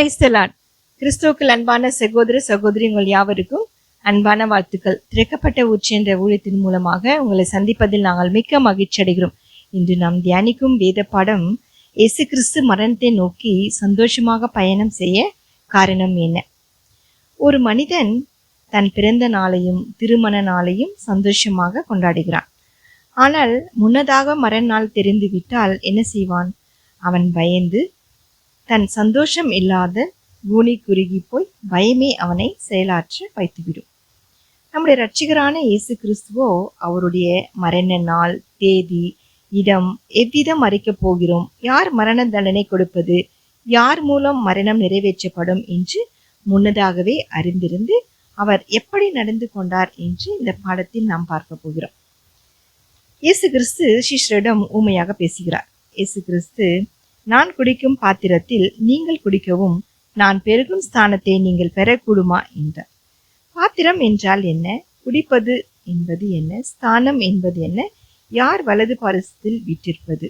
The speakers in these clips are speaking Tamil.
பிரைஸ்தலான் கிறிஸ்துவுக்கு அன்பான சகோதர சகோதரி உங்கள் யாவருக்கும் அன்பான வாழ்த்துக்கள். திறக்கப்பட்ட உச்சி என்ற ஊழியத்தின் மூலமாக உங்களை சந்திப்பதில் நாங்கள் மிக்க மகிழ்ச்சி அடைகிறோம். இன்று நாம் தியானிக்கும் வேத பாடம் இயேசு கிறிஸ்து மரணத்தை நோக்கி சந்தோஷமாக பயணம் செய்ய காரணம் என்ன? ஒரு மனிதன் தன் பிறந்த நாளையும் திருமண நாளையும் சந்தோஷமாக கொண்டாடுகிறான். ஆனால் முன்னதாக மரண நாள் தெரிந்துவிட்டால் என்ன செய்வான்? அவன் பயந்து தன் சந்தோஷம் இல்லாத கூனி குறுகி போய் பயமே அவனை செயலாற்ற வைத்துவிடும். நம்முடைய ரட்சிகரான இயேசு கிறிஸ்துவோ அவருடைய மரண நாள் தேதி இடம் எவ்விதம் அறிக்கப் போகிறோம்? யார் மரண தண்டனை கொடுப்பது? யார் மூலம் மரணம் நிறைவேற்றப்படும் என்று முன்னதாகவே அறிந்திருந்து அவர் எப்படி நடந்து கொண்டார் என்று இந்த பாடத்தில் நாம் பார்க்க போகிறோம். இயேசு கிறிஸ்து சிஷ்ரிடம் ஊமையாக பேசுகிறார். இயேசு கிறிஸ்து நான் குடிக்கும் பாத்திரத்தில் நீங்கள் குடிக்கவும் நான் பெருகும் ஸ்தானத்தை நீங்கள் பெறக்கூடுமா என்றார். பாத்திரம் என்றால் என்ன? குடிப்பது என்பது என்ன? ஸ்தானம் என்பது என்ன? யார் வலது பாரசத்தில் விட்டிருப்பது?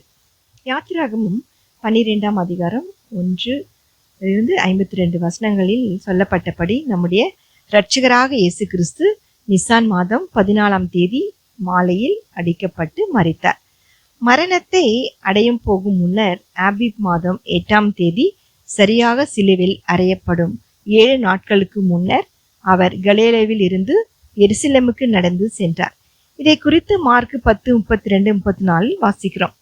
யாத்திராகமும் பன்னிரெண்டாம் அதிகாரம் ஒன்று இருந்து ஐம்பத்தி ரெண்டு வசனங்களில் சொல்லப்பட்டபடி நம்முடைய இரட்சகராக இயேசு கிறிஸ்து நிசான் மாதம் பதினாலாம் தேதி மாலையில் அடிக்கப்பட்டு மறைத்தார் மரணத்தை அடையும் போகும் முன்னர் ஆபிப் மாதம் எட்டாம் தேதி சரியாக சிலுவில் அறையப்படும். ஏழு நாட்களுக்கு முன்னர் அவர் கலேலவில் இருந்து எருசிலமுக்கு நடந்து சென்றார். இதை குறித்து மார்க் பத்து முப்பத்தி ரெண்டு முப்பத்தி நாலில் வாசிக்கிறோம்.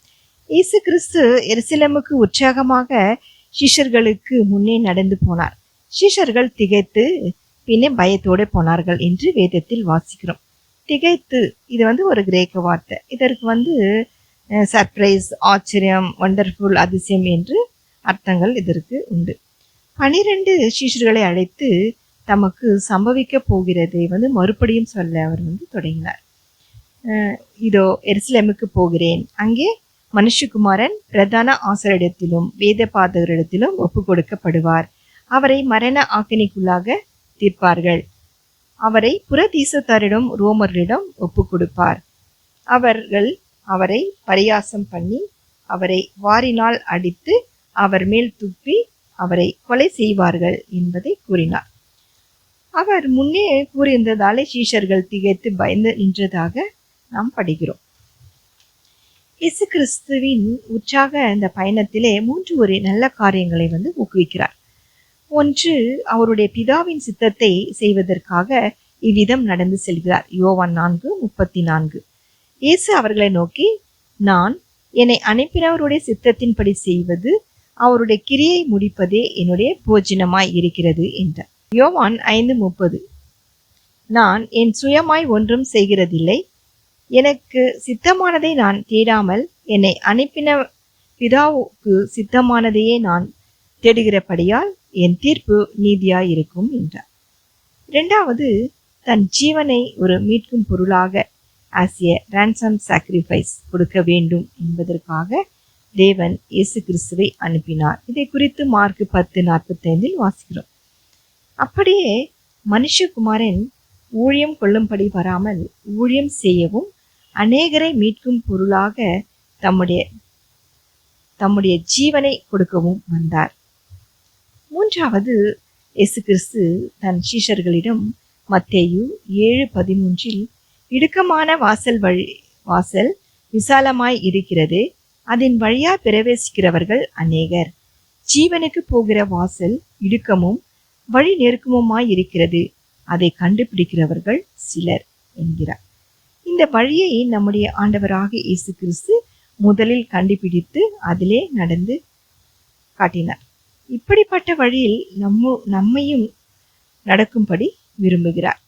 இயேசு கிறிஸ்து எருசலேமுக்கு உற்சாகமாக சீஷர்களுக்கு முன்னே நடந்து போனார். சீஷர்கள் திகைத்து பின்னே பயத்தோடு போனார்கள் என்று வேதத்தில் வாசிக்கிறோம். திகைத்து இது வந்து ஒரு கிரேக்க வார்த்தை. இதற்கு வந்து சர்ப்ரைஸ் ஆச்சரியம் வண்டர்ஃபுல் அதிசயம் என்று அர்த்தங்கள் இதற்கு உண்டு. பனிரெண்டு சீஷர்களை அழைத்து தமக்கு சம்பவிக்க போகிறதை வந்து மறுபடியும் சொல்ல அவர் வந்து தொடங்கினார். இதோ எருசலேமுக்கு போகிறேன். அங்கே மனுஷகுமாரன் பிரதான ஆசிரியரிடத்திலும் வேத பாதகரிடத்திலும் ஒப்பு கொடுக்கப்படுவார் அவரை மரண ஆக்கினிக்குள்ளாக தீர்ப்பார்கள். அவரை புறதீசத்தாரிடம் ரோமர்களிடம் ஒப்பு கொடுப்பார் அவர்கள் அவரை பரியாசம் பண்ணி அவரை வாரினால் அடித்து அவர் மேல் துப்பி அவரை கொலை செய்வார்கள் என்பதை கூறினார். அவர் முன்னே கூறியிருந்ததாலே சீஷர்கள் திகைத்து பயந்து நின்றதாக நாம் படிக்கிறோம். இயேசு கிறிஸ்துவின் உற்சாக இந்த பயணத்திலே மூன்று ஒரு நல்ல காரியங்களை வந்து ஊக்குவிக்கிறார். ஒன்று அவருடைய பிதாவின் சித்தத்தை செய்வதற்காக இவ்விதம் நடந்து செல்கிறார். யோவான் நான்கு முப்பத்தி நான்கு. இயேசு அவர்களை நோக்கி நான் என்னை அனுப்பினவருடைய சித்தத்தின்படி செய்வது அவருடைய கிரியை முடிப்பதே என்னுடைய போஜனமாய் இருக்கிறது என்றார். யோவான் ஐந்து முப்பது. நான் என் சுயமாய் ஒன்றும் செய்கிறதில்லை. எனக்கு சித்தமானதை நான் தேடாமல் என்னை அனுப்பின பிதாவுக்கு சித்தமானதையே நான் தேடுகிறபடியால் என் தீர்ப்பு நீதியாய் இருக்கும் என்றார். இரண்டாவது தன் ஜீவனை ஒரு மீட்கும் பொருளாக ஆஸ் எ ரேன்சம் சாக்ரிஃபைஸ் கொடுக்க வேண்டும் என்பதற்காக தேவன் இயேசு கிறிஸ்துவை அனுப்பினார். இதை குறித்து மார்க் பத்து நாற்பத்தைந்தில் வாசிக்கிறோம். அப்படியே மனுஷகுமாரன் ஊழியம் கொள்ளும்படி வராமல் ஊழியம் செய்யவும் அநேகரை மீட்கும் பொருளாக தம்முடைய தம்முடைய ஜீவனை கொடுக்கவும் வந்தார். மூன்றாவது இயேசு கிறிஸ்து தன் சீஷர்களிடம் மத்தேயு ஏழு பதிமூன்றில் இடுக்கமான வாசல் வழி வாசல் விசாலமாய் இருக்கிறது. அதன் வழியா பிரவேசிக்கிறவர்கள் அநேகர். ஜீவனுக்கு போகிற வாசல் இடுக்கமும் வழி நெருக்கமுமாய் இருக்கிறது. அதை கண்டுபிடிக்கிறவர்கள் சிலர் என்கிறார். இந்த வழியை நம்முடைய ஆண்டவராக இயேசு கிறிஸ்து முதலில் கண்டுபிடித்து அதிலே நடந்து காட்டினார். இப்படிப்பட்ட வழியில் நம்ம நம்மையும் நடக்கும்படி விரும்புகிறார்.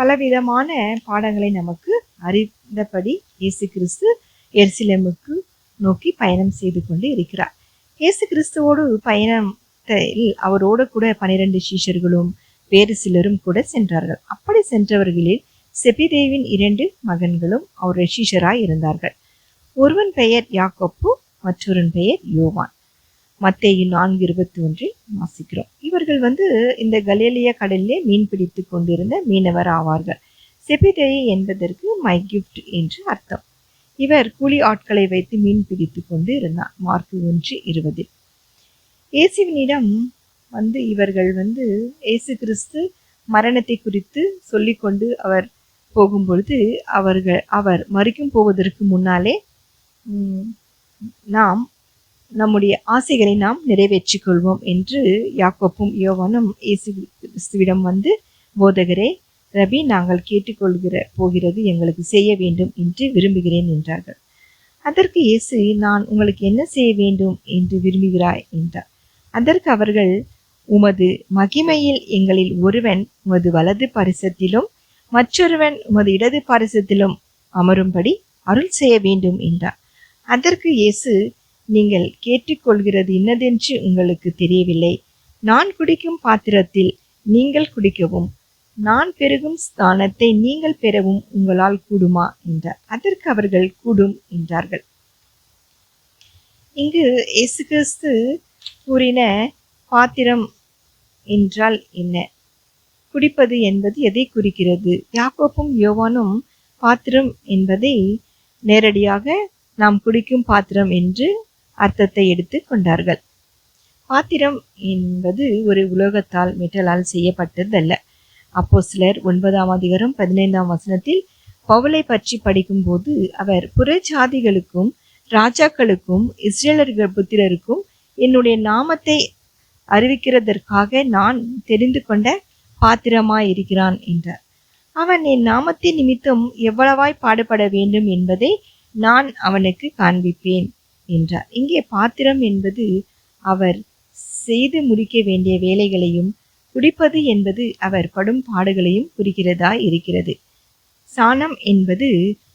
பலவிதமான பாடங்களை நமக்கு அறிந்தபடி இயேசு கிறிஸ்து எருசலேமுக்கு நோக்கி பயணம் செய்து கொண்டு இருக்கிறார். இயேசு கிறிஸ்துவோடு பயணத்தில் அவரோடு கூட பனிரெண்டு சீஷர்களும் வேறு சிலரும் கூட சென்றார்கள். அப்படி சென்றவர்களில் செபிதேவின் இரண்டு மகன்களும் அவருடைய சீஷராய் இருந்தார்கள். ஒருவன் பெயர் யாக்கோப்பு மற்றொருவன் பெயர் யோவான். மத்தேயின் நான்கு இருபத்தி ஒன்றில் வாசிக்கிறோம். இவர்கள் வந்து இந்த கலேலிய கடலிலே மீன் பிடித்து கொண்டிருந்த மீனவர் ஆவார்கள். செபிதேயி என்பதற்கு மை கிஃப்ட் என்று அர்த்தம். இவர் கூலி ஆட்களை வைத்து மீன் பிடித்து கொண்டு இருந்தார் மார்க் ஒன்று இருபதில். இயேசுவினிடம் வந்து இவர்கள் வந்து இயேசு கிறிஸ்து மரணத்தை குறித்து சொல்லிக்கொண்டு அவர் போகும்பொழுது அவர்கள் அவர் மறிக்கும் போவதற்கு முன்னாலே நாம் நம்முடைய ஆசைகளை நாம் நிறைவேற்றிக் கொள்வோம் என்று யாக்கோப்பும் யோவானும் இயேசு கிறிஸ்துவிடம் வந்து போதகரே ரபி நாங்கள் கேட்டுக்கொள்கிற போகிறது எங்களுக்கு செய்ய வேண்டும் என்று விரும்புகிறேன் என்றார்கள். அதற்கு இயேசு நான் உங்களுக்கு என்ன செய்ய வேண்டும் என்று விரும்புகிறாய்? என்றார். அதற்கு அவர்கள் உமது மகிமையில் எங்களில் ஒருவன் உமது வலது பரிசத்திலும் மற்றொருவன் உமது இடது பரிசத்திலும் அமரும்படி அருள் செய்ய வேண்டும் என்றார். அதற்கு இயேசு நீங்கள் கேட்டுக்கொள்கிறது இன்னதென்று உங்களுக்கு தெரியவில்லை. நான் குடிக்கும் பாத்திரத்தில் நீங்கள் குடிக்கவும் நான் பெருகும் ஸ்தானத்தை நீங்கள் பெறவும் உங்களால் கூடுமா என்றார் அதற்கு அவர்கள் கூடும் என்றார்கள். இங்கு இயேசு கிறிஸ்து கூறின பாத்திரம் என்றால் என்ன? குடிப்பது என்பது எதை குறிக்கிறது? யாக்கோப்பும் யோவானும் பாத்திரம் என்பதை நேரடியாக நாம் குடிக்கும் பாத்திரம் என்று அர்த்தத்தை எடுத்து கொண்டார்கள். பாத்திரம் என்பது ஒரு உலோகத்தால் மெட்டலால் செய்யப்பட்டதல்ல. அப்போ சிலர் ஒன்பதாம் அதிகாரம் பதினைந்தாம் வசனத்தில் பவுலை பற்றி படிக்கும்போது அவர் புறஜாதிகளுக்கும் ராஜாக்களுக்கும் இஸ்ரேலர்கள் புத்திரருக்கும் என்னுடைய நாமத்தை அறிவிக்கிறதற்காக நான் தெரிந்து கொண்ட பாத்திரமாய் இருக்கிறான் என்றார். அவன் என் நாமத்தின் நிமித்தம் எவ்வளவாய் பாடுபட வேண்டும் என்பதை நான் அவனுக்கு காண்பிப்பேன். என்றார். இங்கே பாத்திரம் என்பது அவர் செய்து முடிக்க வேண்டிய வேலைகளையும் குடிப்பது என்பது அவர் படும் பாடுகளையும் குறிக்கிறதா இருக்கிறது. சாணம் என்பது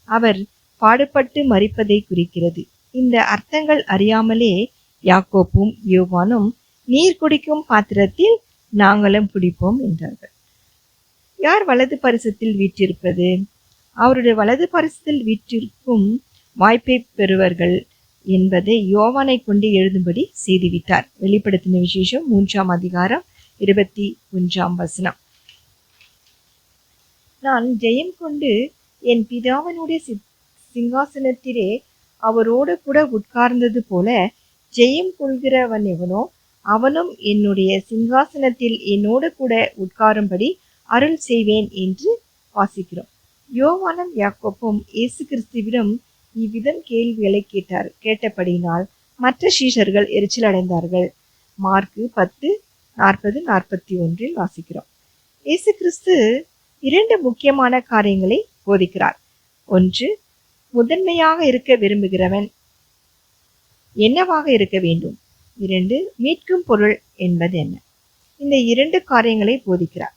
அவர் பாடுபட்டு மறிப்பதை குறிக்கிறது. இந்த அர்த்தங்கள் அறியாமலே யாக்கோப்பும் யோவானும் நீர் குடிக்கும் பாத்திரத்தில் நாங்களும் குடிப்போம் என்றார்கள். யார் வலது பரிசத்தில் வீற்றிருப்பது? அவருடைய வலது பரிசத்தில் வீற்றிருக்கும் வாய்ப்பை பெறுவர்கள் என்பதை யோவானை கொண்டு எழுதும்படி செய்துவிட்டார். வெளிப்படுத்தின விசேஷம் மூன்றாம் அதிகாரம் இருபத்தி ஒன்றாம் வசனம். நான் ஜெயம் கொண்டு என் பிதாவனுடைய சிங்காசனத்திலே அவரோடு கூட உட்கார்ந்தது போல ஜெயம் கொள்கிறவன் எவனோ அவனும் என்னுடைய சிங்காசனத்தில் என்னோடு கூட உட்காரும்படி அருள் செய்வேன் என்று வாசிக்கிறோம். யோவானம் யாக்கோப்பும் இயேசு கிறிஸ்துவிடம் இவ்விதம் கேள்விகளை கேட்டார். கேட்டபடியினால் மற்ற சீஷர்கள் எரிச்சல் அடைந்தார்கள் மார்க்கு பத்து நாற்பது நாற்பத்தி ஒன்றில் வாசிக்கிறோம். இயேசு கிறிஸ்து இரண்டு முக்கியமான காரியங்களை போதிக்கிறார். ஒன்று முதன்மையாக இருக்க விரும்புகிறவன் என்னவாக இருக்க வேண்டும்? இரண்டு மீட்கும் பொருள் என்பது என்ன? இந்த இரண்டு காரியங்களை போதிக்கிறார்.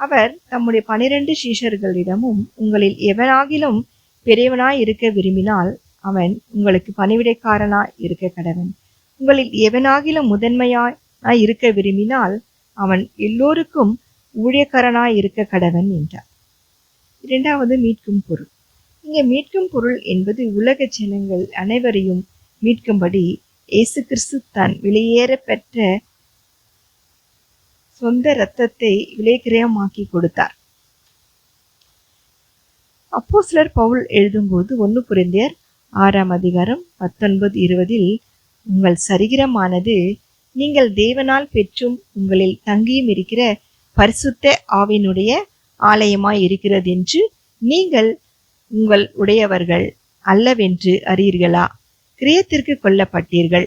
அவர் தம்முடைய பனிரெண்டு சீஷர்களிடமும் உங்களில் எவனாகிலும் பெரியவனாய் இருக்க விரும்பினால் அவன் உங்களுக்கு பணிவிடைக்காரனாய் இருக்க கடவன். உங்களில் எவனாகிலும் முதன்மையாய் இருக்க விரும்பினால் அவன் எல்லோருக்கும் ஊழியக்காரனாய் இருக்க கடவன் என்றார். இரண்டாவது மீட்கும் பொருள். இங்கே மீட்கும் பொருள் என்பது உலக ஜனங்கள் அனைவரையும் மீட்கும்படி இயேசு கிறிஸ்து தன் விலையேற பெற்ற சொந்த இரத்தத்தை விலைக்கிரயமாக்கி கொடுத்தார். அப்போ சிலர் பவுல் எழுதும்போது ஒன்று புரிந்தியர் ஆறாம் அதிகாரம் பத்தொன்பது இருபதில் உங்கள் சரீரமானது நீங்கள் தேவனால் பெற்றும் உங்களில் தங்கியும் இருக்கிற பரிசுத்த ஆவினுடைய ஆலயமாய் இருக்கிறது என்று நீங்கள் உங்கள் உடையவர்கள் அல்லவென்று அறியீர்களா? கிரியத்திற்கு கொல்லப்பட்டீர்கள்.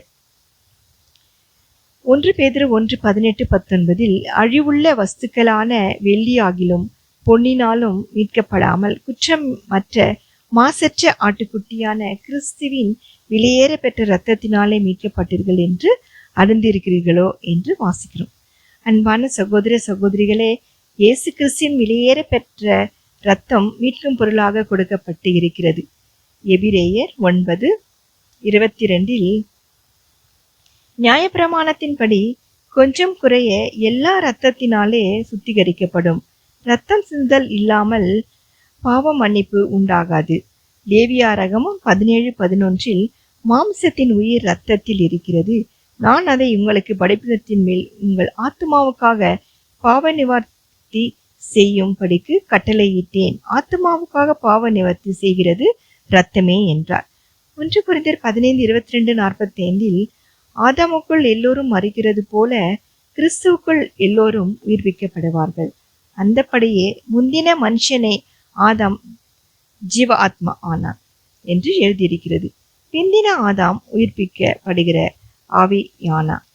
ஒன்று பேதர் ஒன்று பதினெட்டு பத்தொன்பதில் அழிவுள்ள வஸ்துக்களான வெள்ளியாகிலும் பொன்னினாலும் மீட்கப்படாமல் குற்றம் மற்ற மாசற்ற ஆட்டுக்குட்டியான கிறிஸ்துவின் விலையேற பெற்ற இரத்தத்தினாலே மீட்கப்பட்டீர்கள் என்று அறிந்திருக்கிறீர்களோ என்று வாசிக்கிறோம். அன்பான சகோதர சகோதரிகளே இயேசு கிறிஸ்தின் வெளியேற பெற்ற இரத்தம் மீட்கும் பொருளாக கொடுக்கப்பட்டு இருக்கிறது. எபிரேயர் ஒன்பது இருபத்தி ரெண்டில் நியாயப்பிரமாணத்தின்படி கொஞ்சம் குறைய எல்லா இரத்தத்தினாலே சுத்திகரிக்கப்படும். ரத்தம் சிந்தல் இல்லாமல் பாவ மன்னிப்பு உண்டாகாது. லேவியாரகமும் பதினேழு பதினொன்றில் மாம்சத்தின் உயிர் ரத்தத்தில் இருக்கிறது. நான் அதை உங்களுக்கு படைப்பினத்தின் மேல் உங்கள் ஆத்மாவுக்காக பாவ நிவர்த்தி செய்யும்படிக்கு கட்டளையிட்டேன். ஆத்மாவுக்காக பாவ நிவர்த்தி செய்கிறது ரத்தமே என்றார். ஒன்று குறைந்தர் பதினைந்து இருபத்தி ரெண்டு நாற்பத்தி ஐந்தில் ஆதாமுக்குள் எல்லோரும் மறிக்கிறது போல கிறிஸ்துவுக்குள் எல்லோரும் உயிர்விக்கப்படுவார்கள் அந்தப்படியே முந்தின மனுஷனே ஆதாம் ஜீவ ஆத்மா ஆனான் என்று எழுதியிருக்கிறது. பிந்தின ஆதாம் உயிர்ப்பிக்கப்படுகிற ஆவியானான்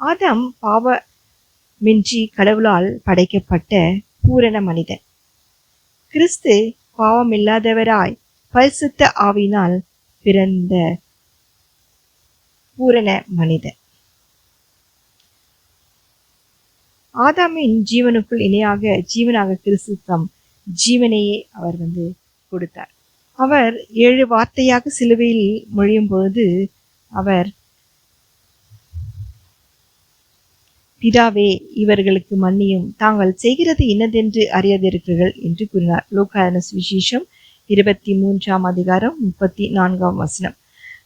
ஆதாம் பாவமின்றி கடவுளால் படைக்கப்பட்ட பூரண மனிதன். கிறிஸ்து பாவமில்லாதவராய் பரிசுத்த ஆவினால் பிறந்த பூரண மனிதன். ஆதாமின் ஜீவனுக்குள் இணையாக ஜீவனாக கிறிஸ்து தம் ஜீவனையே அவர் வந்து கொடுத்தார். அவர் ஏழு வார்த்தையாக சிலுவையில் மொழியும் பொழுது அவர் பிதாவே இவர்களுக்கு மன்னியும். தாங்கள் செய்கிறது இன்னதென்று அறியாதிருக்கிறீர்கள் என்று கூறினார். லோகாயன விசேஷம் இருபத்தி மூன்றாம் அதிகாரம் முப்பத்தி நான்காம் வசனம்.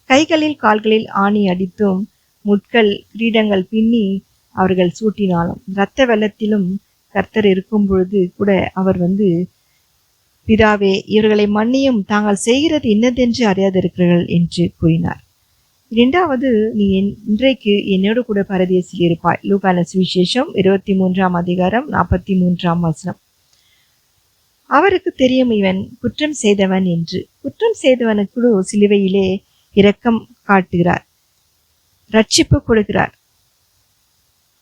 கைகளில் கால்களில் ஆணி அடித்தும் முட்கள் கிரீடங்கள் பின்னி அவர்கள் சூட்டினாலும் இரத்த வெள்ளத்திலும் கர்த்தர் இருக்கும் பொழுது கூட அவர் வந்து பிதாவே இவர்களை மன்னியும் தாங்கள் செய்கிறது இன்னதென்று அறியாதிருக்கிறீர்கள் என்று கூறினார். இரண்டாவது நீ என் இன்றைக்கு என்னோடு கூட பரதேசில் இருப்பாய் லூகான சுவிசேஷம் இருபத்தி மூன்றாம் அதிகாரம் நாற்பத்தி மூன்றாம் வசனம். அவருக்கு தெரியும் இவன் குற்றம் செய்தவன் என்று. குற்றம் செய்தவனுக்குழு சிலுவையிலே இரக்கம் காட்டுகிறார். ரட்சிப்பு கொடுக்கிறார்.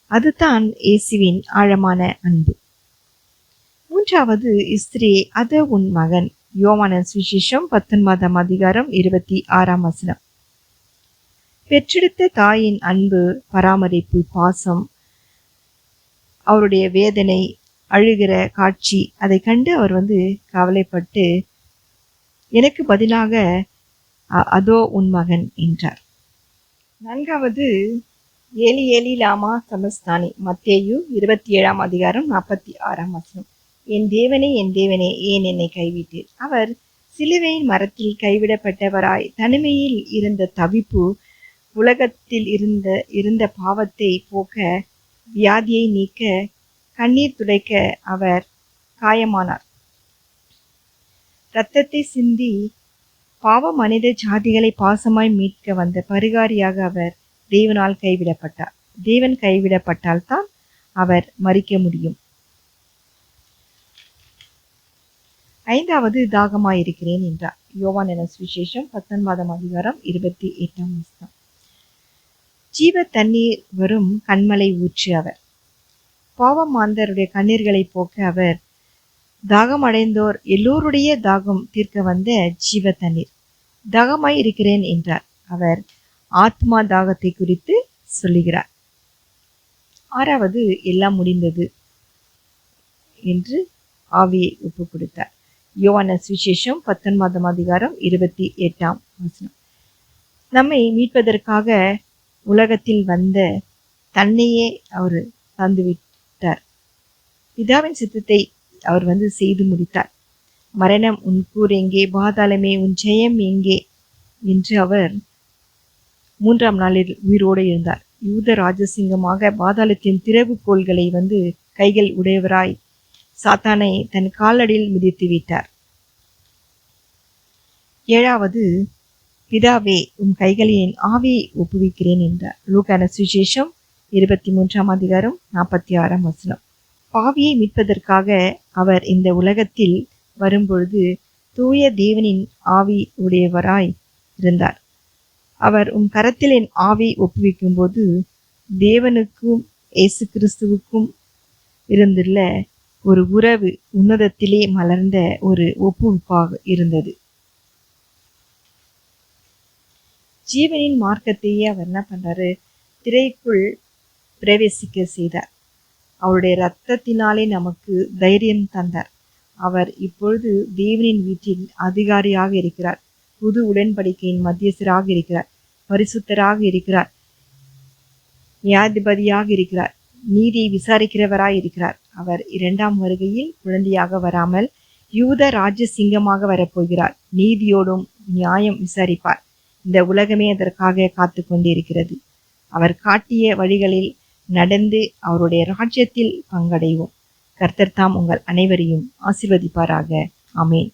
அதுதான் இயேசுவின் ஆழமான அன்பு. மூன்றாவது இஸ்திரி அத உன் மகன். யோமான சுவிசேஷம் பத்தொன்பதாம் அதிகாரம் இருபத்தி ஆறாம் வசனம். பெற்றெடுத்த தாயின் அன்பு பராமரிப்பு பாசம் அவருடைய வேதனை அழுகிற காட்சி அதை கண்டு அவர் வந்து கவலைப்பட்டு எனக்கு பதிலாக அ- அதோ உன் மகன் என்றார். நான்காவது ஏலி ஏலி லாமா சமஸ்தானி மத்தேயு இருபத்தி ஏழாம் அதிகாரம் நாற்பத்தி ஆறாம் வசனம். என் தேவனே என் தேவனே ஏன் என்னை கைவிட்டீர்? அவர் சிலுவையின் மரத்தில் கைவிடப்பட்டவராய் தனிமையில் இருந்த தவிப்பு உலகத்தில் இருந்த இருந்த பாவத்தை போக்க வியாதியை நீக்க கண்ணீர் துடைக்க அவர் காயமானார். இரத்தத்தை சிந்தி பாவ மனித ஜாதிகளை பாசமாய் மீட்க வந்த பரிகாரியாக அவர் தேவனால் கைவிடப்பட்டார். தேவன் கைவிடப்பட்டால் தான் அவர் மறிக்க முடியும். ஐந்தாவது தாகமாயிருக்கிறேன் என்றார். யோவான் என சுவிசேஷம் பத்தொன்பதாம் அதிகாரம் இருபத்தி எட்டாம் வசனம். ஜீவ தண்ணீர் வரும் கண்மலை ஊற்று அவர். பாவம் மாந்தருடைய கண்ணீர்களை போக்க அவர் தாகம் அடைந்தோர் எல்லோருடைய தாகம் தீர்க்க வந்த ஜீவ தண்ணீர். தாகமாய் இருக்கிறேன் என்றார். அவர் ஆத்மா தாகத்தை குறித்து சொல்லுகிறார். ஆறாவது எல்லாம் முடிந்தது என்று ஆவியை ஒப்பு கொடுத்தார். யோவான சுவிசேஷம் பத்தொன்பதாம் அதிகாரம் இருபத்தி எட்டாம் வசனம். நம்மை மீட்பதற்காக உலகத்தில் வந்த தன்னையே அவர் தந்துவிட்டார் பிதாவின் சித்தத்தை அவர் வந்து செய்து முடித்தார். மரணம் உன் கூர் எங்கே? பாதாளமே உன் ஜெயம் எங்கே? என்று அவர் மூன்றாம் நாளில் உயிரோடு இருந்தார். யூத ராஜசிங்கமாக பாதாளத்தின் திறவுகோள்களை வந்து கைகள் உடையவராய் சாத்தானை தன் காலடியில் மிதித்து விட்டார். ஏழாவது பிதாவே உம் கைகளின் ஆவியை ஒப்புவிக்கிறேன் என்றார். லூகான சுவிசேஷம் இருபத்தி மூன்றாம் அதிகாரம் நாற்பத்தி ஆறாம் வசனம். பாவியை மீட்பதற்காக அவர் இந்த உலகத்தில் வரும்பொழுது தூய தேவனின் ஆவி உடையவராய் இருந்தார். அவர் உன் கரத்தில் என் ஆவி ஒப்புவிக்கும் போது தேவனுக்கும் இயேசு கிறிஸ்துவுக்கும் இருந்துள்ள ஒரு உறவு உன்னதத்திலே மலர்ந்த ஒரு ஒப்புவிப்பாக இருந்தது. ஜீவனின் மார்க்கத்தையே அவர் என்ன பண்றாரு? திரைக்குள் பிரவேசிக்க செய்தார். அவருடைய இரத்தத்தினாலே நமக்கு தைரியம் தந்தார். அவர் இப்பொழுது தேவனின் வீட்டில் அதிகாரியாக இருக்கிறார். புது உடன்படிக்கையின் மத்தியஸ்தராக இருக்கிறார். பரிசுத்தராக இருக்கிறார். நியாயாதிபதியாக இருக்கிறார். நீதியை விசாரிக்கிறவராய் இருக்கிறார். அவர் இரண்டாம் வருகையில் குழந்தையாக வராமல் யூத ராஜ்ய சிங்கமாக வரப்போகிறார். நீதியோடும் நியாயம் விசாரிப்பார். இந்த உலகமே அதற்காக காத்து கொண்டிருக்கிறது அவர் காட்டிய வழிகளில் நடந்து அவருடைய ராஜ்யத்தில் பங்கடைவோம். கர்த்தர் தாம் உங்கள் அனைவரையும் ஆசிர்வதிப்பாராக. அமேன்